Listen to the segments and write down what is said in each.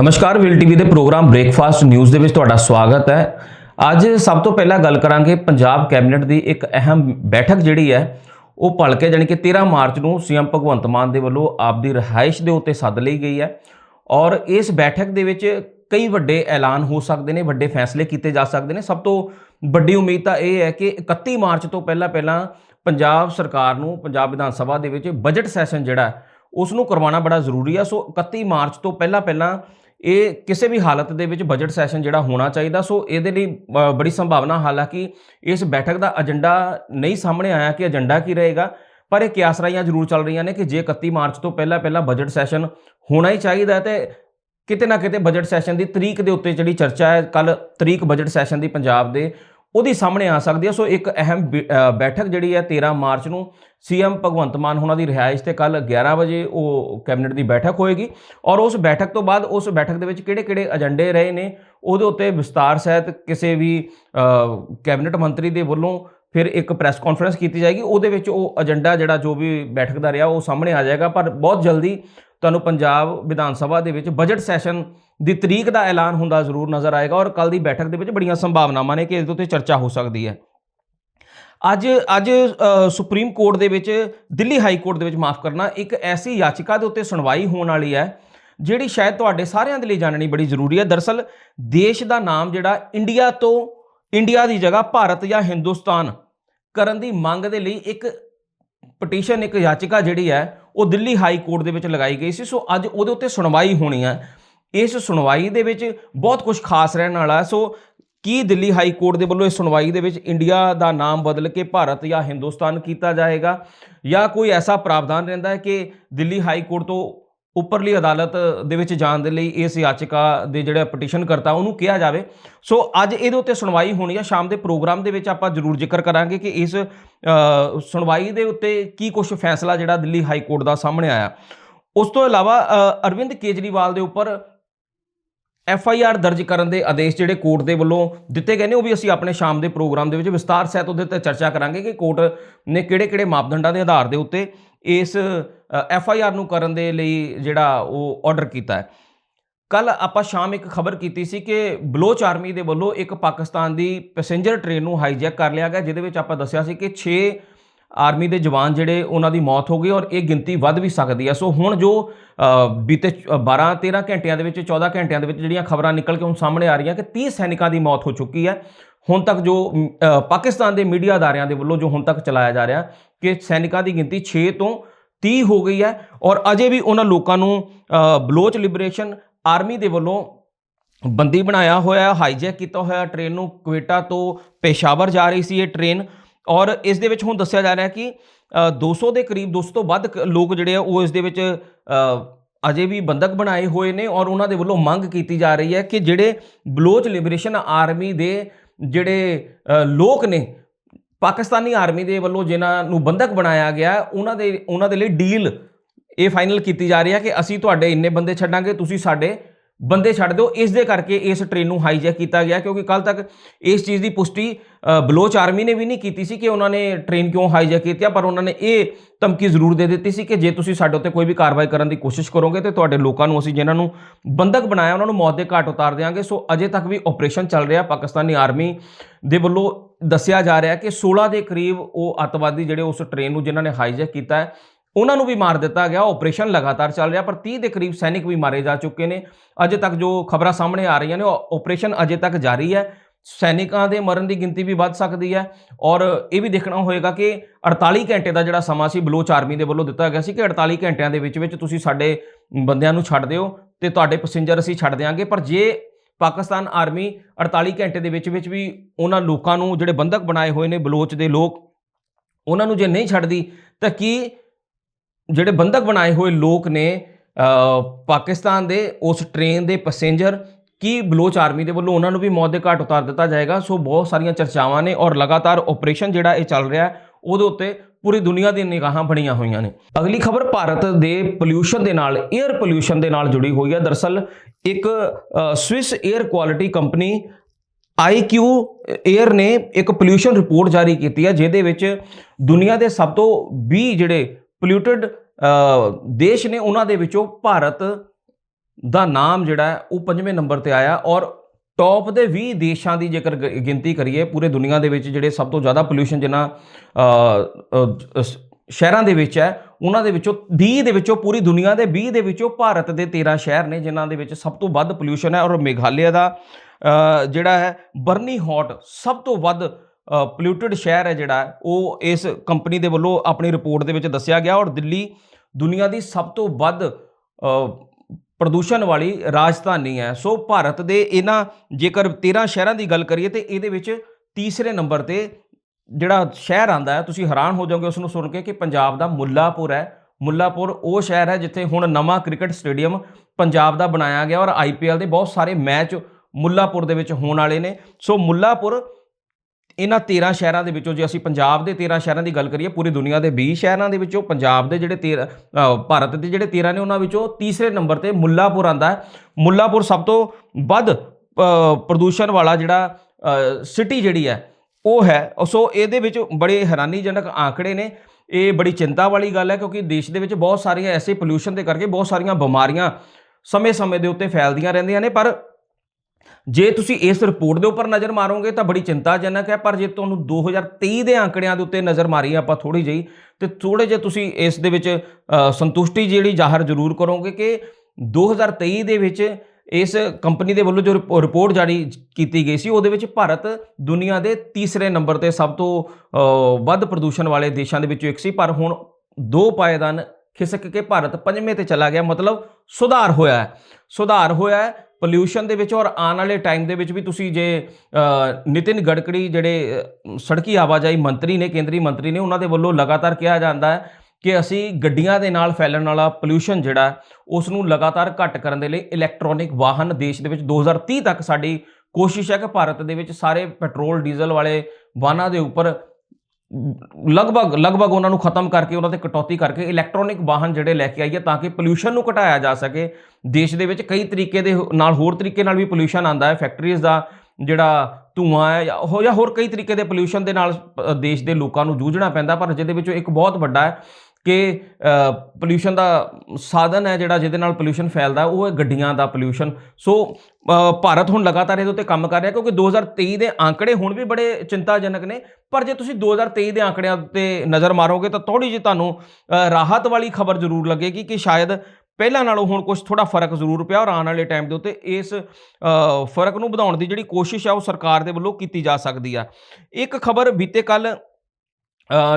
ਨਮਸਕਾਰ, will TV ਦੇ programme breakfast news ਦੇ ਵਿੱਚ ਤੁਹਾਡਾ ਸਵਾਗਤ ਹੈ। ਅੱਜ ਸਭ ਤੋਂ ਪਹਿਲਾਂ ਗੱਲ ਕਰਾਂਗੇ ਪੰਜਾਬ ਕੈਬਨਿਟ ਦੀ ਇੱਕ ਅਹਿਮ ਬੈਠਕ ਜਿਹੜੀ ਹੈ, ਉਹ ਭਲਕੇ ਜਾਣੀ ਕਿ 13 ਮਾਰਚ ਨੂੰ ਸੀਐਮ ਭਗਵੰਤ ਮਾਨ ਦੇ ਵੱਲੋਂ ਆਪਦੀ ਰਿਹਾਇਸ਼ ਦੇ ਉੱਤੇ ਸੱਦ ਲਈ ਗਈ ਹੈ ਔਰ ਇਸ ਬੈਠਕ ਦੇ ਵਿੱਚ ਕਈ ਵੱਡੇ ਐਲਾਨ ਹੋ ਸਕਦੇ ਨੇ, ਵੱਡੇ ਫੈਸਲੇ ਕੀਤੇ ਜਾ ਸਕਦੇ ਨੇ। ਸਭ ਤੋਂ ਵੱਡੀ ਉਮੀਦ ਤਾਂ ਇਹ ਹੈ ਕਿ 31 ਮਾਰਚ ਤੋਂ ਪਹਿਲਾਂ ਪਹਿਲਾਂ ਪੰਜਾਬ ਸਰਕਾਰ ਨੂੰ ਪੰਜਾਬ ਵਿਧਾਨ ਸਭਾ ਦੇ ਵਿੱਚ ਬਜਟ ਸੈਸ਼ਨ ਜਿਹੜਾ ਉਸ ਨੂੰ ਕਰਵਾਉਣਾ ਬੜਾ ਜ਼ਰੂਰੀ ਆ। ਸੋ 31 ਮਾਰਚ ਤੋਂ ਪਹਿਲਾਂ ਪਹਿਲਾਂ ਇਹ ਕਿਸੇ ਵੀ ਹਾਲਤ ਦੇ ਵਿੱਚ ਬਜਟ ਸੈਸ਼ਨ ਜਿਹੜਾ ਹੋਣਾ ਚਾਹੀਦਾ ਸੋ ਇਹਦੇ ਲਈ ਅ, ਬੜੀ ਸੰਭਾਵਨਾ ਹਾਲਾਂਕਿ ਇਸ ਬੈਠਕ ਦਾ ਏਜੰਡਾ ਨਹੀਂ ਸਾਹਮਣੇ ਆਇਆ ਕਿ ਏਜੰਡਾ ਕੀ ਰਹੇਗਾ ਪਰ ਇਹ ਕਿਆਸਰਾਈਆਂ ਜ਼ਰੂਰ ਚੱਲ ਰਹੀਆਂ ਨੇ ਕਿ ਜੇ 31 ਮਾਰਚ ਤੋਂ ਪਹਿਲਾਂ ਪਹਿਲਾਂ ਬਜਟ ਸੈਸ਼ਨ ਹੋਣਾ ਹੀ ਚਾਹੀਦਾ ਹੈ ਤੇ ਕਿਤੇ ਨਾ ਕਿਤੇ ਬਜਟ ਸੈਸ਼ਨ ਦੀ ਤਰੀਕ ਦੇ ਉੱਤੇ ਜਿਹੜੀ ਚਰਚਾ ਹੈ ਕੱਲ ਤਰੀਕ ਬਜਟ ਸੈਸ਼ਨ ਦੀ ਪੰਜਾਬ ਦੇ ਉਹਦੀ ਸਾਹਮਣੇ ਆ ਸਕਦੀ ਹੈ। ਸੋ ਇੱਕ ਅਹਿਮ ਬਿ- ਬੈਠਕ ਜਿਹੜੀ ਹੈ 13 ਮਾਰਚ ਨੂੰ ਸੀਐਮ ਭਗਵੰਤ ਮਾਨ ਹੋਣਾ ਦੀ ਰਿਹਾਇਸ਼ ਤੇ ਕੱਲ 11 ਵਜੇ ਉਹ ਕੈਬਨਿਟ ਦੀ ਬੈਠਕ ਹੋਏਗੀ। ਔਰ ਉਸ ਬੈਠਕ ਤੋਂ ਬਾਅਦ ਉਸ ਬੈਠਕ ਦੇ ਵਿੱਚ ਕਿਹੜੇ-ਕਿਹੜੇ ਏਜੰਡੇ ਰਹੇ ਨੇ, ਉਹਦੇ ਉੱਤੇ ਵਿਸਤਾਰ ਸਹਿਤ ਕਿਸੇ ਵੀ ਕੈਬਨਿਟ ਮੰਤਰੀ ਦੇ ਵੱਲੋਂ ਫਿਰ ਇੱਕ ਪ੍ਰੈਸ ਕਾਨਫਰੰਸ ਕੀਤੀ ਜਾਏਗੀ, ਉਹਦੇ ਵਿੱਚ ਉਹ ਏਜੰਡਾ ਜਿਹੜਾ ਜੋ ਵੀ ਬੈਠਕ ਦਾ ਰਿਹਾ, ਉਹ ਸਾਹਮਣੇ ਆ ਜਾਏਗਾ, ਪਰ ਬਹੁਤ ਜਲਦੀ ਤੁਹਾਨੂੰ ਪੰਜਾਬ ਵਿਧਾਨ ਸਭਾ ਦੇ ਵਿੱਚ ਬਜਟ ਸੈਸ਼ਨ ਦੀ ਤਰੀਕ ਦਾ ਐਲਾਨ ਹੁੰਦਾ ਜ਼ਰੂਰ ਨਜ਼ਰ ਆਏਗਾ ਔਰ ਕੱਲ ਦੀ ਬੈਠਕ ਦੇ ਵਿੱਚ ਬੜੀਆਂ ਸੰਭਾਵਨਾਵਾਂ ਨੇ ਕਿ ਇਸ ਦੇ ਉੱਤੇ ਚਰਚਾ ਹੋ ਸਕਦੀ ਹੈ। ਅੱਜ ਅੱਜ ਸੁਪਰੀਮ ਕੋਰਟ ਦੇ ਵਿੱਚ, ਦਿੱਲੀ ਹਾਈ ਕੋਰਟ ਦੇ ਵਿੱਚ ਮਾਫ ਕਰਨਾ ਇੱਕ ਐਸੀ ਯਾਚਿਕਾ ਦੇ ਉੱਤੇ ਸੁਣਵਾਈ ਹੋਣ ਵਾਲੀ ਹੈ, ਜਿਹੜੀ ਸ਼ਾਇਦ ਤੁਹਾਡੇ ਸਾਰਿਆਂ ਦੇ ਲਈ ਜਾਣਨੀ ਬੜੀ ਜ਼ਰੂਰੀ ਹੈ। ਦਰਸਲ ਦੇਸ਼ ਦਾ ਨਾਮ ਜਿਹੜਾ ਇੰਡੀਆ ਤੋਂ ਇੰਡੀਆ ਦੀ ਜਗ੍ਹਾ ਭਾਰਤ ਜਾਂ ਹਿੰਦੁਸਤਾਨ ਕਰਨ ਦੀ ਮੰਗ ਦੇ ਲਈ ਇੱਕ ਪਟੀਸ਼ਨ, ਇੱਕ ਯਾਚਿਕਾ ਜਿਹੜੀ ਹੈ, ਉਹ ਦਿੱਲੀ ਹਾਈ ਕੋਰਟ ਦੇ ਵਿੱਚ ਲਗਾਈ ਗਈ ਸੀ। ਸੋ ਅੱਜ ਉਹਦੇ ਉੱਤੇ ਸੁਣਵਾਈ ਹੋਣੀ ਹੈ। ਇਸ ਸੁਣਵਾਈ ਦੇ ਵਿੱਚ ਬਹੁਤ ਕੁਝ ਖਾਸ ਰਹਿਣ ਵਾਲਾ ਸੋ ਕੀ ਦਿੱਲੀ ਹਾਈ ਕੋਰਟ ਦੇ ਵੱਲੋਂ ਇਸ ਸੁਣਵਾਈ ਦੇ ਵਿੱਚ ਇੰਡੀਆ ਦਾ ਨਾਮ ਬਦਲ ਕੇ ਭਾਰਤ ਜਾਂ ਹਿੰਦੁਸਤਾਨ ਕੀਤਾ ਜਾਏਗਾ ਜਾਂ ਕੋਈ ਐਸਾ ਪ੍ਰਾਵਧਾਨ ਰਹਿੰਦਾ ਹੈ ਕਿ ਦਿੱਲੀ ਹਾਈ ਕੋਰਟ ਤੋਂ ਉੱਪਰਲੀ ਅਦਾਲਤ ਦੇ ਵਿੱਚ ਜਾਣ ਦੇ ਲਈ ਇਸ ਯਾਚਿਕਾ ਦੇ ਜਿਹੜਾ ਪਟੀਸ਼ਨ ਕਰਤਾ, ਉਹਨੂੰ ਕਿਹਾ ਜਾਵੇ। ਸੋ ਅੱਜ ਇਹਦੇ ਉੱਤੇ ਸੁਣਵਾਈ ਹੋਣੀ ਆ। ਸ਼ਾਮ ਦੇ ਪ੍ਰੋਗਰਾਮ ਦੇ ਵਿੱਚ ਆਪਾਂ ਜ਼ਰੂਰ ਜ਼ਿਕਰ ਕਰਾਂਗੇ ਕਿ ਇਸ ਸੁਣਵਾਈ ਦੇ ਉੱਤੇ ਕੀ ਕੁਝ ਫੈਸਲਾ ਜਿਹੜਾ ਦਿੱਲੀ ਹਾਈ ਕੋਰਟ ਦਾ ਸਾਹਮਣੇ ਆਇਆ। ਉਸ ਤੋਂ ਇਲਾਵਾ ਅਰਵਿੰਦ ਕੇਜਰੀਵਾਲ ਦੇ ਉੱਪਰ ਐਫ ਆਈ ਆਰ ਦਰਜ ਕਰਨ ਦੇ ਆਦੇਸ਼ ਜਿਹੜੇ ਕੋਰਟ ਦੇ ਵੱਲੋਂ ਦਿੱਤੇ ਗਏ ਨੇ, ਉਹ ਵੀ ਅਸੀਂ ਆਪਣੇ ਸ਼ਾਮ ਦੇ ਪ੍ਰੋਗਰਾਮ ਦੇ ਵਿੱਚ ਵਿਸਤਾਰ ਸਹਿਤ ਉਹਦੇ ਤੇ ਚਰਚਾ ਕਰਾਂਗੇ ਕਿ ਕੋਰਟ ਨੇ ਕਿਹੜੇ-ਕਿਹੜੇ ਮਾਪਦੰਡਾਂ ਦੇ ਆਧਾਰ ਦੇ ਉੱਤੇ ਇਸ ਐਫ ਆਈ ਆਰ ਨੂੰ ਕਰਨ ਦੇ ਲਈ ਜਿਹੜਾ ਉਹ ਆਰਡਰ ਕੀਤਾ ਹੈ। ਕੱਲ ਆਪਾਂ ਸ਼ਾਮ ਇੱਕ ਖਬਰ ਕੀਤੀ ਸੀ ਕਿ ਬਲੋਚ ਆਰਮੀ ਦੇ ਵੱਲੋਂ ਇੱਕ ਪਾਕਿਸਤਾਨ ਦੀ ਪੈਸੇਂਜਰ ਟ੍ਰੇਨ ਨੂੰ ਹਾਈਜੈਕ ਕਰ ਲਿਆ ਗਿਆ ਜਿਹਦੇ ਵਿੱਚ ਆਪਾਂ ਦੱਸਿਆ ਸੀ ਕਿ 6 ਆਰਮੀ ਦੇ ਜਵਾਨ ਜਿਹੜੇ ਉਹਨਾਂ ਦੀ ਮੌਤ ਹੋ ਗਈ ਔਰ ਇਹ ਗਿਣਤੀ ਵੱਧ ਵੀ ਸਕਦੀ ਹੈ। ਸੋ ਹੁਣ ਜੋ ਅ, ਬੀਤੇ 12 13 ਘੰਟਿਆਂ ਦੇ ਵਿੱਚ 14 ਘੰਟਿਆਂ ਦੇ ਵਿੱਚ ਜਿਹੜੀਆਂ ਖਬਰਾਂ ਨਿਕਲ ਕੇ ਹੁਣ ਸਾਹਮਣੇ ਆ ਰਹੀਆਂ ਕਿ 30 ਸੈਨਿਕਾਂ ਦੀ ਮੌਤ ਹੋ ਚੁੱਕੀ ਹੈ। ਹੁਣ ਤੱਕ ਜੋ ਪਾਕਿਸਤਾਨ ਦੇ ਮੀਡੀਆ ਅਦਾਰਿਆਂ ਦੇ ਵੱਲੋਂ ਜੋ ਹੁਣ ਤੱਕ ਚਲਾਇਆ ਜਾ ਰਿਹਾ ਕਿ ਸੈਨਿਕਾਂ ਦੀ ਗਿਣਤੀ 6 ਤੋਂ 30 ਹੋ ਗਈ ਹੈ ਔਰ ਅਜੇ ਵੀ ਉਹਨਾਂ ਲੋਕਾਂ ਨੂੰ ਬਲੋਚ ਲਿਬਰੇਸ਼ਨ ਆਰਮੀ ਦੇ ਵੱਲੋਂ ਬੰਦੀ ਬਣਾਇਆ ਹੋਇਆ ਹਾਈਜੈਕ ਕੀਤਾ ਹੋਇਆ ਟ੍ਰੇਨ ਨੂੰ ਕੁਵੇਟਾ ਤੋਂ ਪੇਸ਼ਾਵਰ ਜਾ ਰਹੀ ਸੀ ਇਹ ਟ੍ਰੇਨ ਔਰ ਇਸ ਦੇ ਵਿੱਚ ਹੁਣ ਦੱਸਿਆ ਜਾ ਰਿਹਾ ਕਿ ਅ, 200 ਦੇ ਕਰੀਬ 200 ਤੋਂ ਵੱਧ ਕ- ਲੋਕ ਜਿਹੜੇ ਆ ਉਹ ਇਸ ਦੇ ਵਿੱਚ ਅਜੇ ਵੀ ਬੰਦਕ ਬਣਾਏ ਹੋਏ ਨੇ ਔਰ ਉਹਨਾਂ ਦੇ ਵੱਲੋਂ ਮੰਗ ਕੀਤੀ ਜਾ ਰਹੀ ਹੈ ਕਿ ਜਿਹੜੇ ਬਲੋਚ ਲਿਬਰੇਸ਼ਨ ਆਰਮੀ ਦੇ ਜਿਹੜੇ ਲੋਕ ਨੇ ਪਾਕਿਸਤਾਨੀ ਆਰਮੀ ਦੇ ਵੱਲੋਂ ਜਿਨ੍ਹਾਂ ਨੂੰ ਬੰਦਕ ਬਣਾਇਆ ਗਿਆ, ਉਹਨਾਂ ਦੇ ਉਹਨਾਂ ਦੇ ਲਈ ਡੀਲ ਇਹ ਫਾਈਨਲ ਕੀਤੀ ਜਾ ਰਹੀ ਹੈ ਕਿ ਅਸੀਂ ਤੁਹਾਡੇ ਇੰਨੇ ਬੰਦੇ ਛੱਡਾਂਗੇ, ਤੁਸੀਂ ਸਾਡੇ ਬੰਦੇ ਛੱਡ ਦਿਓ। ਇਸ ਦੇ ਕਰਕੇ ਇਸ ਟ੍ਰੇਨ ਨੂੰ ਹਾਈਜੈਕ ਕੀਤਾ ਗਿਆ ਕਿਉਂਕਿ ਕੱਲ ਤੱਕ ਇਸ ਚੀਜ਼ ਦੀ ਪੁਸ਼ਟੀ ਬਲੋਚ ਆਰਮੀ ਨੇ ਵੀ ਨਹੀਂ ਕੀਤੀ ਸੀ ਕਿ ਉਹਨਾਂ ਨੇ ਟ੍ਰੇਨ ਕਿਉਂ ਹਾਈਜੈਕ ਕੀਤੀ ਆ, ਪਰ ਉਹਨਾਂ ਨੇ ਇਹ ਧਮਕੀ ਜ਼ਰੂਰ ਦੇ ਦਿੱਤੀ ਸੀ ਕਿ ਜੇ ਤੁਸੀਂ ਸਾਡੇ ਉੱਤੇ ਕੋਈ ਵੀ ਕਾਰਵਾਈ ਕਰਨ ਦੀ ਕੋਸ਼ਿਸ਼ ਕਰੋਗੇ ਤੇ ਤੁਹਾਡੇ ਲੋਕਾਂ ਨੂੰ ਅਸੀਂ ਜਿਨ੍ਹਾਂ ਨੂੰ ਬੰਦਕ ਬਣਾਇਆ, ਉਹਨਾਂ ਨੂੰ ਮੌਤ ਦੇ ਘਾਟ ਉਤਾਰ ਦੇਵਾਂਗੇ ਸੋ ਅਜੇ ਤੱਕ ਵੀ ਆਪਰੇਸ਼ਨ ਚੱਲ ਰਿਹਾ। ਪਾਕਿਸਤਾਨੀ ਆਰਮੀ ਦੇ ਵੱਲੋਂ ਦੱਸਿਆ ਜਾ ਰਿਹਾ ਕਿ 16 ਦੇ ਕਰੀਬ ਉਹ ਅੱਤਵਾਦੀ ਜਿਹੜੇ ਉਸ ਟ੍ਰੇਨ ਨੂੰ ਜਿਨ੍ਹਾਂ ਨੇ ਹਾਈਜੈਕ ਕੀਤਾ ਹੈ ਉਹਨਾਂ ਨੂੰ ਵੀ ਮਾਰ ਦਿੱਤਾ ਗਿਆ ਆਪਰੇਸ਼ਨ ਲਗਾਤਾਰ ਚੱਲ ਰਿਹਾ, ਪਰ 30 ਦੇ ਕਰੀਬ ਸੈਨਿਕ ਵੀ ਮਾਰੇ ਜਾ ਚੁੱਕੇ ਨੇ। ਅਜੇ ਤੱਕ ਜੋ ਖਬਰਾਂ ਸਾਹਮਣੇ ਆ ਰਹੀਆਂ ਨੇ ਆਪਰੇਸ਼ਨ ਅਜੇ ਤੱਕ ਜਾਰੀ ਹੈ। ਸੈਨਿਕਾਂ ਦੇ ਮਰਨ ਦੀ ਗਿਣਤੀ ਵੀ ਵੱਧ ਸਕਦੀ ਹੈ ਔਰ ਇਹ ਵੀ ਦੇਖਣਾ ਹੋਏਗਾ ਕਿ 48 ਘੰਟੇ ਦਾ ਜਿਹੜਾ ਸਮਾਂ ਸੀ, ਬਲੋਚ ਆਰਮੀ ਦੇ ਵੱਲੋਂ ਦਿੱਤਾ ਗਿਆ ਸੀ ਕਿ 48 ਘੰਟਿਆਂ ਦੇ ਵਿੱਚ ਵਿੱਚ ਤੁਸੀਂ ਸਾਡੇ ਬੰਦਿਆਂ ਨੂੰ ਛੱਡ ਦਿਓ ਤੇ ਤੁਹਾਡੇ ਪੈਸੇਂਜਰ ਅਸੀਂ ਛੱਡ ਦਿਆਂਗੇ। ਪਰ ਜੇ ਪਾਕਿਸਤਾਨ ਆਰਮੀ 48 ਘੰਟੇ ਦੇ ਵਿੱਚ ਵਿੱਚ ਵੀ ਉਹਨਾਂ ਲੋਕਾਂ ਨੂੰ ਜਿਹੜੇ ਬੰਦਕ ਬਣਾਏ ਹੋਏ ਨੇ, ਬਲੋਚ ਦੇ ਲੋਕ, ਉਹਨਾਂ ਨੂੰ ਜੇ ਨਹੀਂ ਛੱਡਦੀ, ਤਾਂ ਕੀ ਜਿਹੜੇ ਬੰਧਕ ਬਣਾਏ ਹੋਏ ਲੋਕ ਨੇ ਪਾਕਿਸਤਾਨ ਦੇ, ਉਸ ਟ੍ਰੇਨ ਦੇ ਪੈਸੇਂਜਰ ਕੀ ਬਲੋਚ ਆਰਮੀ ਦੇ ਵੱਲੋਂ ਉਹਨਾਂ ਨੂੰ ਵੀ ਮੌਤ ਦੇ ਘਾਟ ਉਤਾਰ ਦਿੱਤਾ ਜਾਏਗਾ? ਸੋ ਬਹੁਤ ਸਾਰੀਆਂ ਚਰਚਾਵਾਂ ਨੇ ਔਰ ਲਗਾਤਾਰ ਆਪਰੇਸ਼ਨ ਜਿਹੜਾ ਇਹ ਚੱਲ ਰਿਹਾ, ਉਹਦੇ ਉੱਤੇ ਪੂਰੀ ਦੁਨੀਆ ਦੀਆਂ ਨਿਗਾਹਾਂ ਬਣੀਆਂ ਹੋਈਆਂ ਨੇ। ਅਗਲੀ ਖਬਰ ਭਾਰਤ ਦੇ ਪੋਲੂਸ਼ਨ ਦੇ ਨਾਲ 에ਅਰ ਪੋਲੂਸ਼ਨ ਦੇ ਨਾਲ ਜੁੜੀ ਹੋਈ ਹੈ। ਦਰਸਲ ਇੱਕ Swiss air quality company IQ air ਨੇ ਇੱਕ ਪੋਲੂਸ਼ਨ ਰਿਪੋਰਟ ਜਾਰੀ ਕੀਤੀ ਹੈ, ਜਿਹਦੇ ਵਿੱਚ ਦੁਨੀਆ ਦੇ ਸਭ ਤੋਂ 20 ਜਿਹੜੇ ਪੋਲਿਊਟਡ ਦੇਸ਼ ਨੇ ਉਹਨਾਂ ਦੇ ਵਿੱਚੋਂ ਭਾਰਤ ਦਾ ਨਾਮ ਜਿਹੜਾ ਉਹ ਪੰਜਵੇਂ ਨੰਬਰ ਤੇ ਆਇਆ ਔਰ ਟੌਪ ਦੇ 20 ਦੇਸ਼ਾਂ ਦੀ ਜੇਕਰ ਗ- ਗਿਣਤੀ ਕਰੀਏ, ਪੂਰੇ ਦੁਨੀਆ ਦੇ ਵਿੱਚ ਜਿਹੜੇ ਸਭ ਤੋਂ ਜ਼ਿਆਦਾ ਪੋਲੂਸ਼ਨ ਜਿਨ੍ਹਾਂ ਸ਼ਹਿਰਾਂ ਦੇ ਵਿੱਚ ਹੈ, ਉਹਨਾਂ ਦੇ ਵਿੱਚੋਂ 20 ਦੇ ਵਿੱਚੋਂ ਪੂਰੀ ਦੁਨੀਆ ਦੇ 20 ਦੇ ਵਿੱਚੋਂ ਭਾਰਤ ਦੇ 13 ਸ਼ਹਿਰ ਨੇ ਜਿਨ੍ਹਾਂ ਦੇ ਵਿੱਚ ਸਭ ਤੋਂ ਵੱਧ ਪੋਲੂਸ਼ਨ ਹੈ ਔਰ ਮੇਘਾਲਿਆ ਦਾ ਜਿਹੜਾ ਹੈ ਬਰਨੀ ਹੌਟ ਸਭ ਤੋਂ ਵੱਧ ਪੋਲਿਊਟਡ ਸ਼ਹਿਰ ਹੈ ਜਿਹੜਾ, ਉਹ ਇਸ ਕੰਪਨੀ ਦੇ ਵੱਲੋਂ ਆਪਣੀ ਰਿਪੋਰਟ ਦੇ ਵਿੱਚ ਦੱਸਿਆ ਗਿਆ ਔਰ ਦਿੱਲੀ ਦੁਨੀਆ ਦੀ ਸਭ ਤੋਂ ਵੱਧ ਪ੍ਰਦੂਸ਼ਣ ਵਾਲੀ ਰਾਜਧਾਨੀ ਹੈ। ਸੋ ਭਾਰਤ ਦੇ ਇਹਨਾਂ ਜੇਕਰ 13 ਸ਼ਹਿਰਾਂ ਦੀ ਗੱਲ ਕਰੀਏ ਤੇ ਇਹਦੇ ਵਿੱਚ ਤੀਸਰੇ ਨੰਬਰ ਤੇ ਜਿਹੜਾ ਸ਼ਹਿਰ ਆਂਦਾ ਹੈ, ਤੁਸੀਂ ਹੈਰਾਨ ਹੋ ਜਾਓਗੇ ਉਸ ਨੂੰ ਸੁਣ ਕੇ ਕਿ ਪੰਜਾਬ ਦਾ ਮੁੱਲਾਪੁਰ ਹੈ। ਮੁੱਲਾਪੁਰ ਉਹ ਸ਼ਹਿਰ ਹੈ ਜਿੱਥੇ ਹੁਣ ਨਵਾਂ ਕ੍ਰਿਕਟ ਸਟੇਡੀਅਮ ਪੰਜਾਬ ਦਾ ਬਣਾਇਆ ਗਿਆ ਔਰ ਆਈਪੀਐਲ ਦੇ ਬਹੁਤ ਸਾਰੇ ਮੈਚ ਮੁੱਲਾਪੁਰ ਦੇ ਵਿੱਚ ਹੋਣ ਵਾਲੇ ਨੇ। ਸੋ ਮੁੱਲਾਪੁਰ ਇਹਨਾਂ 13 ਸ਼ਹਿਰਾਂ ਦੇ ਵਿੱਚੋਂ ਜੇ ਅਸੀਂ ਪੰਜਾਬ ਦੇ 13 ਸ਼ਹਿਰਾਂ ਦੀ ਗੱਲ ਕਰੀਏ, ਪੂਰੀ ਦੁਨੀਆ ਦੇ 20 ਸ਼ਹਿਰਾਂ ਦੇ ਵਿੱਚੋਂ ਪੰਜਾਬ ਦੇ ਜਿਹੜੇ 13 ਭਾਰਤ ਦੇ ਜਿਹੜੇ 13 ਨੇ ਉਹਨਾਂ ਵਿੱਚੋਂ ਤੀਸਰੇ ਨੰਬਰ ਤੇ ਮੁੱਲਾਪੁਰ ਆਂਦਾ ਹੈ। ਮੁੱਲਾਪੁਰ ਸਭ ਤੋਂ ਵੱਧ ਪ੍ਰਦੂਸ਼ਣ ਵਾਲਾ ਜਿਹੜਾ ਸਿਟੀ ਜਿਹੜੀ ਹੈ, ਉਹ ਹੈ। ਸੋ ਇਹਦੇ ਵਿੱਚ ਬੜੇ ਹੈਰਾਨੀਜਨਕ ਆંકੜੇ ਨੇ। ਇਹ ਬੜੀ ਚਿੰਤਾ ਵਾਲੀ ਗੱਲ ਹੈ ਕਿਉਂਕਿ ਦੇਸ਼ ਦੇ ਵਿੱਚ ਬਹੁਤ ਸਾਰੀਆਂ ਐਸੇ ਪੋਲੂਸ਼ਨ ਦੇ ਕਰਕੇ ਬਹੁਤ ਸਾਰੀਆਂ ਬਿਮਾਰੀਆਂ ਸਮੇਂ-ਸਮੇਂ ਦੇ ਉੱਤੇ ਫੈਲਦੀਆਂ ਰਹਿੰਦੀਆਂ ਨੇ। ਪਰ ਜੇ ਤੁਸੀਂ ਇਸ ਰਿਪੋਰਟ ਦੇ ਉੱਪਰ ਨਜ਼ਰ ਮਾਰੋਗੇ ਤਾਂ ਬੜੀ ਚਿੰਤਾਜਨਕ ਹੈ, ਪਰ ਜੇ ਤੁਹਾਨੂੰ 2023 ਦੇ ਆંકੜਿਆਂ ਦੇ ਉੱਤੇ ਨਜ਼ਰ ਮਾਰੀ ਆਪਾਂ ਥੋੜੀ ਜਿਹੀ, ਤੇ ਥੋੜੇ ਜੇ ਤੁਸੀਂ ਇਸ ਦੇ ਵਿੱਚ ਸੰਤੁਸ਼ਟੀ ਜਿਹੜੀ ਜ਼ਾਹਰ ਜ਼ਰੂਰ ਕਰੋਗੇ ਕਿ 2023 ਦੇ ਵਿੱਚ ਇਸ ਕੰਪਨੀ ਦੇ ਵੱਲੋਂ ਜੋ ਰਿਪੋ- ਰਿਪੋਰਟ ਜਾਰੀ ਕੀਤੀ ਗਈ ਸੀ, ਉਹਦੇ ਵਿੱਚ ਭਾਰਤ ਦੁਨੀਆ ਦੇ ਤੀਸਰੇ ਨੰਬਰ ਤੇ ਸਭ ਤੋਂ ਵੱਧ ਪ੍ਰਦੂਸ਼ਣ ਵਾਲੇ ਦੇਸ਼ਾਂ ਦੇ ਵਿੱਚੋਂ ਇੱਕ ਸੀ, ਪਰ ਹੁਣ ਦੋ ਪਾਏਦਾਨ ਖਿਸਕ ਕੇ ਭਾਰਤ ਪੰਜਵੇਂ ਤੇ ਚਲਾ ਗਿਆ, ਮਤਲਬ ਸੁਧਾਰ ਹੋਇਆ ਹੈ। ਸੁਧਾਰ ਹੋਇਆ ਹੈ ਪੋਲਿਊਸ਼ਨ ਦੇ ਵਿੱਚ ਔਰ ਆਉਣ ਵਾਲੇ ਟਾਈਮ ਦੇ ਵਿੱਚ ਵੀ ਤੁਸੀਂ ਜੇ ਨਿਤਿਨ ਗਡਕਰੀ ਜਿਹੜੇ ਸੜਕੀ ਆਵਾਜਾਈ ਮੰਤਰੀ ਨੇ, ਕੇਂਦਰੀ ਮੰਤਰੀ ਨੇ, ਉਹਨਾਂ ਦੇ ਵੱਲੋਂ ਲਗਾਤਾਰ ਕਿਹਾ ਜਾਂਦਾ ਹੈ ਕਿ ਅਸੀਂ ਗੱਡੀਆਂ ਦੇ ਨਾਲ ਫੈਲਣ ਵਾਲਾ ਪੋਲਿਊਸ਼ਨ ਜਿਹੜਾ ਉਸ ਨੂੰ ਲਗਾਤਾਰ ਘੱਟ ਕਰਨ ਦੇ ਲਈ ਇਲੈਕਟ੍ਰੋਨਿਕ ਵਾਹਨ ਦੇਸ਼ ਦੇ ਵਿੱਚ 2030 ਤੱਕ ਸਾਡੀ ਕੋਸ਼ਿਸ਼ ਹੈ ਕਿ ਭਾਰਤ ਦੇ ਵਿੱਚ ਸਾਰੇ ਪੈਟਰੋਲ ਡੀਜ਼ਲ ਵਾਲੇ ਵਾਹਨਾਂ ਦੇ ਉੱਪਰ ਲਗਭਗ ਲਗਭਗ ਉਹਨਾਂ ਨੂੰ ਖਤਮ ਕਰਕੇ, ਉਹਨਾਂ ਤੇ ਕਟੌਤੀ ਕਰਕੇ ਇਲੈਕਟ੍ਰੋਨਿਕ ਵਾਹਨ ਜਿਹੜੇ ਲੈ ਕੇ ਆਈਏ ਤਾਂ ਕਿ ਪੋਲਿਊਸ਼ਨ ਨੂੰ ਘਟਾਇਆ ਜਾ ਸਕੇ। ਦੇਸ਼ ਦੇ ਵਿੱਚ ਕਈ ਤਰੀਕੇ ਦੇ ਨਾਲ ਹੋਰ ਤਰੀਕੇ ਨਾਲ ਵੀ ਪੋਲਿਊਸ਼ਨ ਆਂਦਾ ਹੈ। ਫੈਕਟਰੀਜ਼ ਦਾ ਜਿਹੜਾ ਧੂਆਂ ਹੈ ਜਾਂ ਹੋ ਜਾਂ ਹੋਰ ਕਈ ਤਰੀਕੇ ਦੇ ਪੋਲਿਊਸ਼ਨ ਦੇ ਨਾਲ ਦੇਸ਼ ਦੇ ਲੋਕਾਂ ਨੂੰ ਜੂਝਣਾ ਪੈਂਦਾ ਪਰ ਜਿਹਦੇ ਵਿੱਚੋਂ ਇੱਕ ਬਹੁਤ ਵੱਡਾ ਹੈ। ਕਿ ਪੋਲਿਊਸ਼ਨ ਦਾ ਸਾਧਨ ਹੈ ਜਿਹੜਾ ਜਿਹਦੇ ਨਾਲ ਪੋਲਿਊਸ਼ਨ ਫੈਲਦਾ, ਉਹ ਹੈ ਗੱਡੀਆਂ ਦਾ ਪੋਲਿਊਸ਼ਨ ਸੋ ਭਾਰਤ ਹੁਣ ਲਗਾਤਾਰ ਇਹਦੇ ਉੱਤੇ ਕੰਮ ਕਰ ਰਿਹਾ ਕਿਉਂਕਿ 2023 ਦੇ ਆંકੜੇ ਹੁਣ ਵੀ ਬੜੇ ਚਿੰਤਾਜਨਕ ਨੇ। ਪਰ ਜੇ ਤੁਸੀਂ 2023 ਦੇ ਆંકੜਿਆਂ ਉੱਤੇ ਨਜ਼ਰ ਮਾਰੋਗੇ ਤਾਂ ਥੋੜੀ ਜਿਹੀ ਤੁਹਾਨੂੰ ਰਾਹਤ ਵਾਲੀ ਖਬਰ ਜ਼ਰੂਰ ਲੱਗੇਗੀ ਕਿ ਸ਼ਾਇਦ ਪਹਿਲਾਂ ਨਾਲੋਂ ਹੁਣ ਕੁਝ ਥੋੜਾ ਫ਼ਰਕ ਜ਼ਰੂਰ ਪਿਆ ਔਰ ਆਉਣ ਵਾਲੇ ਟਾਈਮ ਦੇ ਉੱਤੇ ਇਸ ਫ਼ਰਕ ਨੂੰ ਵਧਾਉਣ ਦੀ ਜਿਹੜੀ ਕੋਸ਼ਿਸ਼ ਆ ਉਹ ਸਰਕਾਰ ਦੇ ਵੱਲੋਂ ਕੀਤੀ ਜਾ ਸਕਦੀ ਆ। ਇੱਕ ਖਬਰ ਬੀਤੇ ਕੱਲ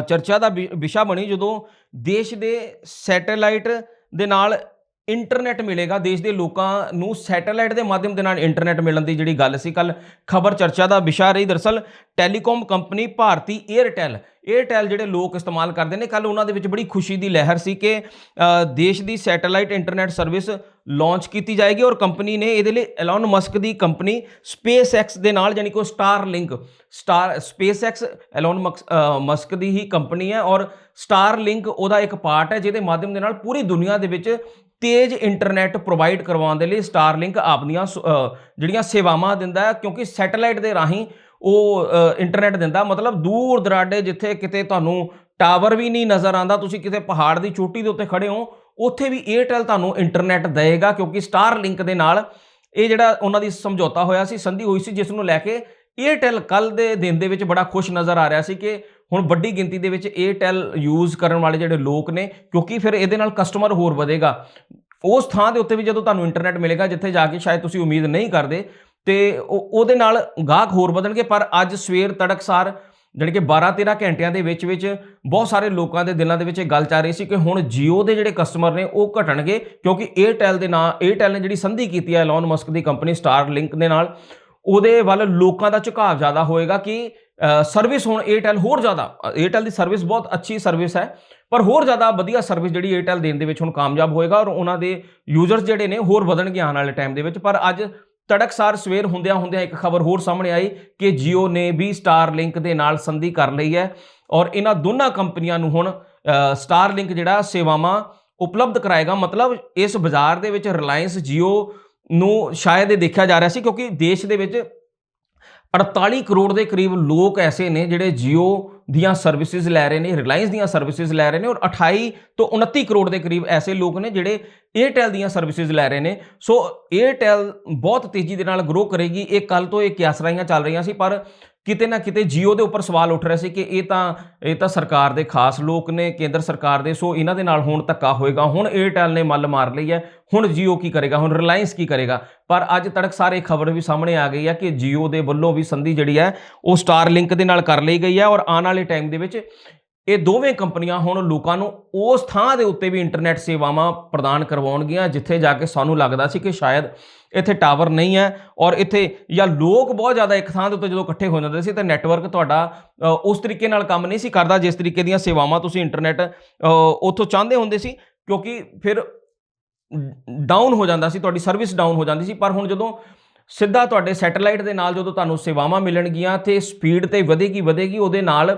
ਚਰਚਾ ਦਾ ਵਿ- ਵਿਸ਼ਾ ਬਣੀ ਜਦੋਂ ਦੇਸ਼ ਦੇ ਸੈਟੇਲਾਈਟ ਦੇ ਨਾਲ ਇੰਟਰਨੈਟ ਮਿਲੇਗਾ। ਦੇਸ਼ ਦੇ ਲੋਕਾਂ ਨੂੰ ਸੈਟੇਲਾਈਟ ਦੇ ਮਾਧਿਅਮ ਦੇ ਨਾਲ ਇੰਟਰਨੈਟ ਮਿਲਣ ਦੀ ਜਿਹੜੀ ਗੱਲ ਸੀ ਕੱਲ ਖਬਰ ਚਰਚਾ ਦਾ ਵਿਸ਼ਾ ਰਹੀ। ਦਰਸਲ ਟੈਲੀਕਾਮ ਕੰਪਨੀ ਭਾਰਤੀ 에ਅਰਟੈਲ 에ਅਰਟੈਲ ਜਿਹੜੇ ਲੋਕ ਇਸਤੇਮਾਲ ਕਰਦੇ ਨੇ ਕੱਲ ਉਹਨਾਂ ਦੇ ਵਿੱਚ ਬੜੀ ਖੁਸ਼ੀ ਦੀ ਲਹਿਰ ਸੀ ਕਿ ਦੇਸ਼ ਦੀ ਸੈਟੇਲਾਈਟ ਇੰਟਰਨੈਟ ਸਰਵਿਸ ਲਾਂਚ ਕੀਤੀ ਜਾਏਗੀ ਔਰ ਕੰਪਨੀ ਨੇ ਇਹਦੇ ਲਈ ਐਲਨ ਮਸਕ ਦੀ ਕੰਪਨੀ SpaceX ਦੇ ਨਾਲ ਯਾਨੀ ਕਿ Starlink star SpaceX Elon Musk ਦੀ ਹੀ ਕੰਪਨੀ ਹੈ ਔਰ ਸਟਾਰ ਲਿੰਕ ਉਹਦਾ ਇੱਕ ਪਾਰਟ ਹੈ ਜਿਹਦੇ ਮਾਧਿਅਮ ਦੇ ਨਾਲ ਪੂਰੀ ਦੁਨੀਆ ਦੇ ਵਿੱਚ ਤੇਜ਼ ਇੰਟਰਨੈਟ ਪ੍ਰੋਵਾਈਡ ਕਰਵਾਉਣ ਦੇ ਲਈ ਸਟਾਰਲਿੰਕ ਆਪਣੀਆਂ ਸ- ਜਿਹੜੀਆਂ ਸੇਵਾਵਾਂ ਦਿੰਦਾ ਹੈ ਕਿਉਂਕਿ ਸੈਟੇਲਾਈਟ ਦੇ ਰਾਹੀਂ ਉਹ ਅ, ਇੰਟਰਨੈਟ ਦਿੰਦਾ। ਮਤਲਬ ਦੂਰ ਦਰਾਡੇ ਜਿੱਥੇ ਕਿਤੇ ਤੁਹਾਨੂੰ ਟਾਵਰ ਵੀ ਨਹੀਂ ਨਜ਼ਰ ਆਉਂਦਾ ਤੁਸੀਂ ਕਿਤੇ ਪਹਾੜ ਦੀ ਚੋਟੀ ਦੇ ਉੱਤੇ ਖੜੇ ਹੋ ਉੱਥੇ ਵੀ 에ਅਰਟੈਲ ਤੁਹਾਨੂੰ ਇੰਟਰਨੈਟ ਦੇਵੇਗਾ ਕਿਉਂਕਿ ਸਟਾਰਲਿੰਕ ਦੇ ਨਾਲ ਇਹ ਜਿਹੜਾ ਉਹਨਾਂ ਦੀ ਸਮਝੌਤਾ ਹੋਇਆ ਸੀ ਸੰਧੀ ਹੋਈ ਸੀ ਜਿਸ ਨੂੰ ਲੈ ਕੇ 에ਅਰਟੈਲ ਕੱਲ ਦੇ ਦਿਨ ਦੇ ਵਿੱਚ ਬੜਾ ਖੁਸ਼ ਨਜ਼ਰ ਆ ਰਿਹਾ ਸੀ ਕਿ ਹੁਣ ਵੱਡੀ ਗਿਣਤੀ ਦੇ ਵਿੱਚ 에ਅਰਟੈਲ ਯੂਜ਼ ਕਰਨ ਵਾਲੇ ਜਿਹੜੇ ਲੋਕ ਨੇ, ਕਿਉਂਕਿ ਫਿਰ ਇਹਦੇ ਨਾਲ ਕਸਟਮਰ ਹੋਰ ਵਧੇਗਾ। ਉਸ ਥਾਂ ਦੇ ਉੱਤੇ ਵੀ ਜਦੋਂ ਤੁਹਾਨੂੰ ਇੰਟਰਨੈਟ ਮਿਲੇਗਾ, ਜਿੱਥੇ ਜਾ ਕੇ ਸ਼ਾਇਦ ਤੁਸੀਂ ਉਮੀਦ ਨਹੀਂ ਕਰਦੇ, ਤੇ ਉਹਦੇ ਨਾਲ ਗਾਹਕ ਹੋਰ ਵਧਣਗੇ, ਪਰ ਅੱਜ ਸਵੇਰ ਤੜਕਸਾਰ ਜਾਣੀ ਕਿ 12-13 ਘੰਟਿਆਂ ਦੇ ਵਿੱਚ ਵਿੱਚ ਬਹੁਤ ਸਾਰੇ ਲੋਕਾਂ ਦੇ ਦਿਲਾਂ ਦੇ ਵਿੱਚ ਇਹ ਗੱਲ ਚੱਲ ਰਹੀ ਸੀ ਕਿ ਹੁਣ Jio ਦੇ ਜਿਹੜੇ ਕਸਟਮਰ ਨੇ, ਉਹ ਘਟਣਗੇ, ਕਿਉਂਕਿ Airtel ਦੇ ਨਾਂ, Airtel ਨੇ ਜਿਹੜੀ ਸੰਧੀ ਕੀਤੀ ਹੈ ਐਲਨ ਮਸਕ ਦੀ ਕੰਪਨੀ Starlink ਦੇ ਨਾਲ, ਉਹਦੇ ਵੱਲ ਲੋਕਾਂ ਦਾ ਝੁਕਾਅ ਜ਼ਿਆਦਾ ਹੋਏਗਾ ਕਿ ਸਰਵਿਸ ਹੁਣ Airtel ਹੋਰ ਜ਼ਿਆਦਾ, Airtel ਦੀ ਸਰਵਿਸ ਬਹੁਤ ਅੱਛੀ ਸਰਵਿਸ ਹੈ, ਪਰ ਹੋਰ ਜ਼ਿਆਦਾ ਵਧੀਆ ਸਰਵਿਸ ਜਿਹੜੀ Airtel ਦੇਣ ਦੇ ਵਿੱਚ ਹੁਣ ਕਾਮਯਾਬ ਹੋਏਗਾ ਔਰ ਉਹਨਾਂ ਦੇ ਯੂਜ਼ਰਸ ਜਿਹੜੇ ਨੇ ਹੋਰ ਵਧਣਗੇ ਆਉਣ ਵਾਲੇ ਟਾਈਮ ਦੇ ਵਿੱਚ, ਪਰ ਅੱਜ ਤੜਕਸਾਰ ਸਵੇਰ ਹੁੰਦਿਆਂ ਹੁੰਦਿਆਂ ਇੱਕ ਖਬਰ ਹੋਰ ਸਾਹਮਣੇ ਆਈ ਕਿ Jio ਨੇ ਵੀ Starlink ਦੇ ਨਾਲ ਸੰਧੀ ਕਰ ਲਈ ਹੈ ਔਰ ਇਹਨਾਂ ਦੋਨਾਂ ਕੰਪਨੀਆਂ ਨੂੰ ਹੁਣ Starlink ਜਿਹੜਾ ਸੇਵਾਵਾਂ ਉਪਲਬਧ ਕਰਾਏਗਾ, ਮਤਲਬ ਇਸ ਬਾਜ਼ਾਰ ਦੇ ਵਿੱਚ ਰਿਲਾਇੰਸ Jio ਨੂੰ ਸ਼ਾਇਦ ਇਹ ਦੇਖਿਆ ਜਾ ਰਿਹਾ ਸੀ ਕਿਉਂਕਿ ਦੇਸ਼ ਦੇ ਵਿੱਚ 48 ਕਰੋੜ ਦੇ ਕਰੀਬ ਲੋਕ ਐਸੇ ਨੇ ਜਿਹੜੇ Jio ਦੀਆਂ ਸਰਵਿਸਿਜ਼ ਲੈ ਰਹੇ ਨੇ ਰਿਲਾਇੰਸ ਦੀਆਂ ਸਰਵਿਸਿਜ਼ ਲੈ ਰਹੇ ਨੇ ਔਰ 28 ਤੋਂ 29 ਕਰੋੜ ਦੇ ਕਰੀਬ ਐਸੇ ਲੋਕ ਨੇ ਜਿਹੜੇ ਏਅਰਟੈਲ ਦੀਆਂ ਸਰਵਿਸਿਜ਼ ਲੈ ਰਹੇ ਨੇ। ਸੋ ਏਅਰਟੈਲ ਬਹੁਤ ਤੇਜ਼ੀ ਦੇ ਨਾਲ ਗਰੋ ਕਰੇਗੀ। ਇਹ ਕੱਲ ਤੋਂ ਇਹ ਕਿਆਸਰਾਈਆਂ ਚੱਲ ਰਹੀਆਂ ਸੀ, ਪਰ ਕਿਤੇ ਨਾ ਕਿਤੇ ਜੀਓ ਦੇ ਉੱਪਰ ਸਵਾਲ ਉੱਠ ਰਿਹਾ ਸੀ ਕਿ ਇਹ ਤਾਂ ਇਹ ਤਾਂ ਸਰਕਾਰ ਦੇ ਖਾਸ ਲੋਕ ਨੇ, ਕੇਂਦਰ ਸਰਕਾਰ ਦੇ, ਸੋ ਇਹਨਾਂ ਦੇ ਨਾਲ ਹੁਣ ਧੱਕਾ ਹੋਏਗਾ। ਹੁਣ ਏਅਰਟੈਲ ਨੇ ਮੱਲ ਮਾਰ ਲਈ ਹੈ, ਹੁਣ ਜੀਓ ਕੀ ਕਰੇਗਾ, ਹੁਣ ਰਿਲਾਇੰਸ ਕੀ ਕਰੇਗਾ? ਪਰ ਅੱਜ ਤੜਕ ਸਾਰੇ ਖਬਰ ਵੀ ਸਾਹਮਣੇ ਆ ਗਈ ਹੈ ਕਿ ਜੀਓ ਦੇ ਵੱਲੋਂ ਵੀ ਸੰਧੀ ਜਿਹੜੀ ਹੈ, ਉਹ ਸਟਾਰ ਲਿੰਕ ਦੇ ਨਾਲ ਕਰ ਲਈ ਗਈ ਹੈ ਔਰ ਆਉਣ ਵਾਲੇ ਟਾਈਮ ਦੇ ਵਿੱਚ ਇਹ ਦੋਵੇਂ ਕੰਪਨੀਆਂ ਹੁਣ ਲੋਕਾਂ ਨੂੰ ਉਸ ਥਾਂ ਦੇ ਉੱਤੇ ਵੀ ਇੰਟਰਨੈਟ ਸੇਵਾਵਾਂ ਪ੍ਰਦਾਨ ਕਰਵਾਉਣਗੀਆਂ, ਜਿੱਥੇ ਜਾ ਕੇ ਸਾਨੂੰ ਲੱਗਦਾ ਸੀ ਕਿ ਸ਼ਾਇਦ ਇੱਥੇ ਟਾਵਰ ਨਹੀਂ ਹੈ ਔਰ ਇੱਥੇ ਜਾਂ ਲੋਕ ਬਹੁਤ ਜ਼ਿਆਦਾ ਇੱਕ ਥਾਂ ਦੇ ਉੱਤੇ ਜਦੋਂ ਇਕੱਠੇ ਹੋ ਜਾਂਦੇ ਸੀ ਤਾਂ ਨੈਟਵਰਕ ਤੁਹਾਡਾ ਉਸ ਤਰੀਕੇ ਨਾਲ ਕੰਮ ਨਹੀਂ ਸੀ ਕਰਦਾ ਜਿਸ ਤਰੀਕੇ ਦੀਆਂ ਸੇਵਾਵਾਂ ਤੁਸੀਂ ਇੰਟਰਨੈਟ ਉੱਥੋਂ ਚਾਹੁੰਦੇ ਹੁੰਦੇ ਸੀ, ਕਿਉਂਕਿ ਫਿਰ ਡਾਊਨ ਹੋ ਜਾਂਦਾ ਸੀ, ਤੁਹਾਡੀ ਸਰਵਿਸ ਡਾਊਨ ਹੋ ਜਾਂਦੀ ਸੀ। ਪਰ ਹੁਣ ਜਦੋਂ ਸਿੱਧਾ ਤੁਹਾਡੇ ਸੈਟੇਲਾਈਟ ਦੇ ਨਾਲ ਜਦੋਂ ਤੁਹਾਨੂੰ ਸੇਵਾਵਾਂ ਮਿਲਣਗੀਆਂ ਤੇ ਸਪੀਡ ਤੇ ਵਧੇਗੀ ਵਧੇਗੀ, ਉਹਦੇ ਨਾਲ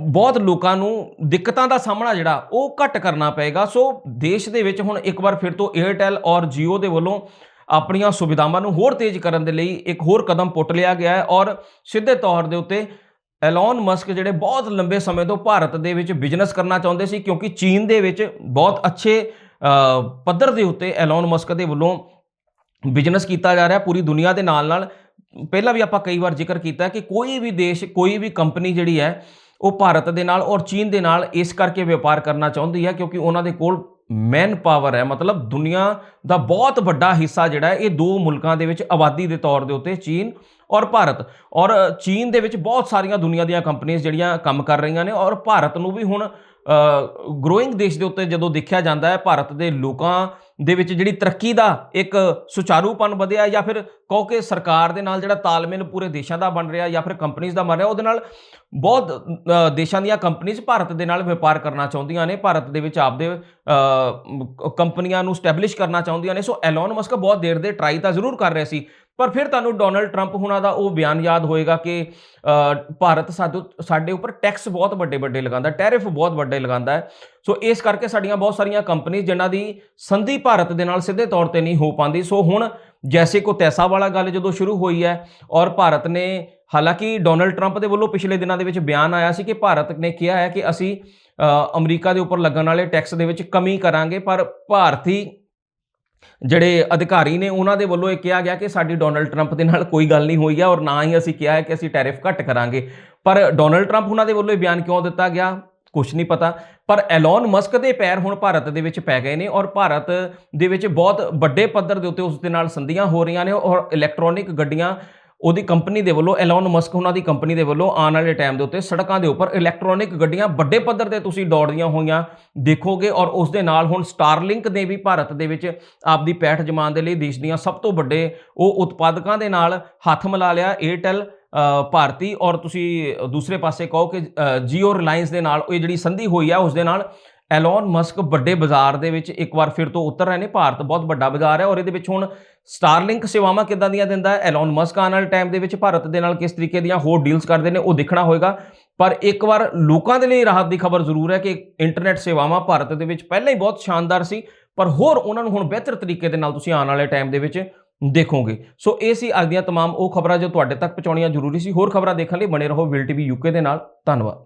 ਬਹੁਤ ਲੋਕਾਂ ਨੂੰ ਦਿੱਕਤਾਂ ਦਾ ਸਾਹਮਣਾ ਜਿਹੜਾ ਉਹ ਘੱਟ ਕਰਨਾ ਪਏਗਾ। ਸੋ ਦੇਸ਼ ਦੇ ਵਿੱਚ ਹੁਣ ਇੱਕ ਵਾਰ ਫਿਰ ਤੋਂ 에ਅਰਟੈਲ ਔਰ Jio ਦੇ ਵੱਲੋਂ ਆਪਣੀਆਂ ਸੁਵਿਧਾਵਾਂ ਨੂੰ ਹੋਰ ਤੇਜ਼ ਕਰਨ ਦੇ ਲਈ ਇੱਕ ਹੋਰ ਕਦਮ ਪੁੱਟ ਲਿਆ ਗਿਆ ਹੈ ਔਰ ਸਿੱਧੇ ਤੌਰ ਦੇ ਉੱਤੇ ਐਲਨ ਮਸਕ ਜਿਹੜੇ ਬਹੁਤ ਲੰਬੇ ਸਮੇਂ ਤੋਂ ਭਾਰਤ ਦੇ ਵਿੱਚ ਬਿਜ਼ਨਸ ਕਰਨਾ ਚਾਹੁੰਦੇ ਸੀ ਕਿਉਂਕਿ ਚੀਨ ਦੇ ਵਿੱਚ ਬਹੁਤ ਅੱਛੇ ਪੱਧਰ ਦੇ ਉੱਤੇ ਐਲਨ ਮਸਕ ਦੇ ਵੱਲੋਂ ਬਿਜ਼ਨਸ ਕੀਤਾ ਜਾ ਰਿਹਾ ਪੂਰੀ ਦੁਨੀਆ ਦੇ ਨਾਲ ਨਾਲ ਪਹਿਲਾਂ ਵੀ ਆਪਾਂ ਕਈ ਵਾਰ ਜ਼ਿਕਰ ਕੀਤਾ ਕਿ ਕੋਈ ਵੀ ਦੇਸ਼, ਕੋਈ ਵੀ ਕੰਪਨੀ ਜਿਹੜੀ ਹੈ, ਉਹ ਭਾਰਤ ਦੇ ਨਾਲ ਔਰ ਚੀਨ ਦੇ ਨਾਲ ਇਸ ਕਰਕੇ ਵਪਾਰ ਕਰਨਾ ਚਾਹੁੰਦੀ ਹੈ ਕਿਉਂਕਿ ਉਹਨਾਂ ਦੇ ਕੋਲ ਮੈਨ ਪਾਵਰ ਹੈ। ਮਤਲਬ ਦੁਨੀਆ ਦਾ ਬਹੁਤ ਵੱਡਾ ਹਿੱਸਾ ਜਿਹੜਾ ਇਹ ਦੋ ਮੁਲਕਾਂ ਦੇ ਵਿੱਚ ਆਬਾਦੀ ਦੇ ਤੌਰ ਦੇ ਉੱਤੇ ਚੀਨ ਔਰ ਭਾਰਤ। ਔਰ ਚੀਨ ਦੇ ਵਿੱਚ ਬਹੁਤ ਸਾਰੀਆਂ ਦੁਨੀਆ ਦੀਆਂ ਕੰਪਨੀਆਂ ਜਿਹੜੀਆਂ ਕੰਮ ਕਰ ਰਹੀਆਂ ਨੇ ਔਰ ਭਾਰਤ ਨੂੰ ਵੀ ਹੁਣ ਗਰੋਇੰਗ ਦੇਸ਼ ਦੇ ਉੱਤੇ ਜਦੋਂ ਦੇਖਿਆ ਜਾਂਦਾ ਹੈ, ਭਾਰਤ ਦੇ ਲੋਕਾਂ ਦੇ ਵਿੱਚ ਜਿਹੜੀ ਤਰੱਕੀ ਦਾ ਇੱਕ ਸੁਚਾਰੂਪਨ ਵਧਿਆ ਜਾਂ ਫਿਰ ਕਹੋ ਕਿ ਸਰਕਾਰ ਦੇ ਨਾਲ ਜਿਹੜਾ ਤਾਲਮੇਲ ਪੂਰੇ ਦੇਸ਼ਾਂ ਦਾ ਬਣ ਰਿਹਾ ਜਾਂ ਫਿਰ ਕੰਪਨੀਆਂ ਦਾ ਬਣ ਰਿਹਾ, ਉਹਦੇ ਨਾਲ ਬਹੁਤ ਦੇਸ਼ਾਂ ਦੀਆਂ ਕੰਪਨੀਆਂ ਭਾਰਤ ਦੇ ਨਾਲ ਵਪਾਰ ਕਰਨਾ ਚਾਹੁੰਦੀਆਂ ਨੇ, ਭਾਰਤ ਦੇ ਵਿੱਚ ਆਪਦੇ ਕੰਪਨੀਆਂ ਨੂੰ ਸਟੈਬਲਿਸ਼ ਕਰਨਾ ਚਾਹੁੰਦੀਆਂ ਨੇ। ਸੋ ਐਲਨ ਮਸਕ ਬਹੁਤ ਦੇਰ ਦੇ ਟਰਾਈ ਤਾਂ ਜ਼ਰੂਰ ਕਰ ਰਹੇ ਸੀ। ਪਰ ਫਿਰ ਤੁਹਾਨੂੰ ਡੋਨਲਡ ਟਰੰਪ ਹੁਣਾਂ ਦਾ ਉਹ ਬਿਆਨ ਯਾਦ ਹੋਏਗਾ ਕਿ ਭਾਰਤ ਸਾਡੋ ਸਾਡੇ ਉੱਪਰ ਟੈਕਸ ਬਹੁਤ ਵੱਡੇ ਵੱਡੇ ਲਗਾਉਂਦਾ ਟੈਰਿਫ ਬਹੁਤ ਵੱਡੇ ਲਗਾਉਂਦਾ ਹੈ। ਸੋ ਇਸ ਕਰਕੇ ਸਾਡੀਆਂ ਬਹੁਤ ਸਾਰੀਆਂ ਕੰਪਨੀਆਂ ਜਿਨ੍ਹਾਂ ਦੀ ਸੰਧੀ ਭਾਰਤ ਦੇ ਨਾਲ ਸਿੱਧੇ ਤੌਰ ਤੇ ਨਹੀਂ ਹੋ ਪਾਉਂਦੀ। ਸੋ ਹੁਣ ਜੈਸੇ ਕੋ ਤੈਸਾ ਵਾਲਾ ਗੱਲ ਜਦੋਂ ਸ਼ੁਰੂ ਹੋਈ ਹੈ ਔਰ ਭਾਰਤ ਨੇ, ਹਾਲਾਂਕਿ ਡੋਨਲਡ ਟਰੰਪ ਦੇ ਵੱਲੋਂ ਪਿਛਲੇ ਦਿਨਾਂ ਦੇ ਵਿੱਚ ਬਿਆਨ ਆਇਆ ਸੀ ਕਿ ਭਾਰਤ ਨੇ ਕਿਹਾ ਹੈ ਕਿ ਅਸੀਂ ਅਮਰੀਕਾ ਦੇ ਉੱਪਰ ਲੱਗਣ ਵਾਲੇ ਟੈਕਸ ਦੇ ਵਿੱਚ ਕਮੀ ਕਰਾਂਗੇ, ਪਰ ਭਾਰਤੀ ਜਿਹੜੇ ਅਧਿਕਾਰੀ ਨੇ ਉਹਨਾਂ ਦੇ ਵੱਲੋਂ ਇਹ ਕਿਹਾ ਗਿਆ ਕਿ ਸਾਡੀ ਡੋਨਲਡ ਟਰੰਪ ਦੇ ਨਾਲ ਕੋਈ ਗੱਲ ਨਹੀਂ ਹੋਈ ਹੈ ਔਰ ਨਾ ਹੀ ਅਸੀਂ ਕਿਹਾ ਹੈ ਕਿ ਅਸੀਂ ਟੈਰਿਫ ਘੱਟ ਕਰਾਂਗੇ। ਪਰ ਡੋਨਲਡ ਟਰੰਪ ਉਹਨਾਂ ਦੇ ਵੱਲੋਂ ਇਹ ਬਿਆਨ ਕਿਉਂ ਦਿੱਤਾ ਗਿਆ? ਕੁਝ ਨਹੀਂ ਪਤਾ। ਪਰ ਐਲਨ ਮਸਕ ਦੇ ਪੈਰ ਹੁਣ ਭਾਰਤ ਦੇ ਵਿੱਚ ਪੈ ਗਏ ਨੇ ਔਰ ਭਾਰਤ ਦੇ ਵਿੱਚ ਬਹੁਤ ਵੱਡੇ ਪੱਧਰ ਦੇ ਉੱਤੇ ਉਸ ਦੇ ਨਾਲ ਸੰਧੀਆਂ ਹੋ ਰਹੀਆਂ ਨੇ ਔਰ ਇਲੈਕਟ੍ਰੋਨਿਕ ਗੱਡੀਆਂ ਉਹਦੀ ਕੰਪਨੀ ਦੇ ਵੱਲੋਂ ਐਲਨ ਮਸਕ ਉਹਨਾਂ ਦੀ ਕੰਪਨੀ ਦੇ ਵੱਲੋਂ ਆਉਣ ਵਾਲੇ ਟਾਈਮ ਦੇ ਉੱਤੇ ਸੜਕਾਂ ਦੇ ਉੱਪਰ ਇਲੈਕਟ੍ਰੋਨਿਕ ਗੱਡੀਆਂ ਵੱਡੇ ਪੱਧਰ ਤੇ ਤੁਸੀਂ ਦੌੜਦੀਆਂ ਹੋਈਆਂ ਦੇਖੋਗੇ ਔਰ ਉਸ ਦੇ ਨਾਲ ਹੁਣ ਸਟਾਰਲਿੰਕ ਨੇ ਵੀ ਭਾਰਤ ਦੇ ਵਿੱਚ ਆਪਦੀ ਪੈਠ ਜਮਾਉਣ ਦੇ ਲਈ ਦੇਸ਼ ਦੀਆਂ ਸਭ ਤੋਂ ਵੱਡੇ ਉਹ ਉਤਪਾਦਕਾਂ ਦੇ ਨਾਲ ਹੱਥ ਮਿਲਾ ਲਿਆ ਏਅਰਟੈਲ ਭਾਰਤੀ ਔਰ ਤੁਸੀਂ ਦੂਸਰੇ ਪਾਸੇ ਕਹੋ ਕਿ ਜੀਓ ਰਿਲਾਇੰਸ ਦੇ ਨਾਲ ਇਹ ਜਿਹੜੀ ਸੰਧੀ ਹੋਈ ਆ, ਉਸ ਦੇ ਨਾਲ ਐਲਨ ਮਸਕ ਵੱਡੇ ਬਾਜ਼ਾਰ ਦੇ ਵਿੱਚ ਇੱਕ ਵਾਰ ਫਿਰ ਤੋਂ ਉਤਰ ਰਹੇ ਨੇ ਭਾਰਤ ਬਹੁਤ ਵੱਡਾ ਬਾਜ਼ਾਰ ਹੈ ਔਰ ਇਹਦੇ ਵਿੱਚ ਹੁਣ ਸਟਾਰਲਿੰਕ ਸੇਵਾਵਾਂ ਕਿੱਦਾਂ ਦੀਆਂ ਦਿੰਦਾ ਹੈ ਐਲਨ ਮਸਕ ਆਉਣ ਵਾਲੇ ਟਾਈਮ ਦੇ ਵਿੱਚ ਭਾਰਤ ਦੇ ਨਾਲ ਕਿਸ ਤਰੀਕੇ ਦੀਆਂ ਹੋਰ ਡੀਲਸ ਕਰਦੇ ਨੇ ਉਹ ਦੇਖਣਾ ਹੋਏਗਾ ਪਰ ਇੱਕ ਵਾਰ ਲੋਕਾਂ ਦੇ ਲਈ ਰਾਹਤ ਦੀ ਖਬਰ ਜ਼ਰੂਰ ਹੈ ਕਿ ਇੰਟਰਨੈਟ ਸੇਵਾਵਾਂ ਭਾਰਤ ਦੇ ਵਿੱਚ ਪਹਿਲਾਂ ਹੀ ਬਹੁਤ ਸ਼ਾਨਦਾਰ ਸੀ ਪਰ ਹੋਰ ਉਹਨਾਂ ਨੂੰ ਹੁਣ ਬਿਹਤਰ ਤਰੀਕੇ ਦੇ ਨਾਲ ਤੁਸੀਂ ਆਉਣ ਵਾਲੇ ਟਾਈਮ ਦੇ ਵਿੱਚ ਦੇਖੋਗੇ ਸੋ ਇਹ ਸੀ ਅੱਜ ਦੀਆਂ तमाम ਉਹ ਖਬਰਾਂ ਜੋ ਤੁਹਾਡੇ ਤੱਕ ਪਹੁੰਚਾਉਣੀਆਂ ਜ਼ਰੂਰੀ ਸੀ ਹੋਰ ਖਬਰਾਂ ਦੇਖਣ ਲਈ ਬਣੇ ਰਹੋ ਵਿਲ ਟੀਵੀ ਯੂਕੇ ਦੇ ਨਾਲ ਧੰਨਵਾਦ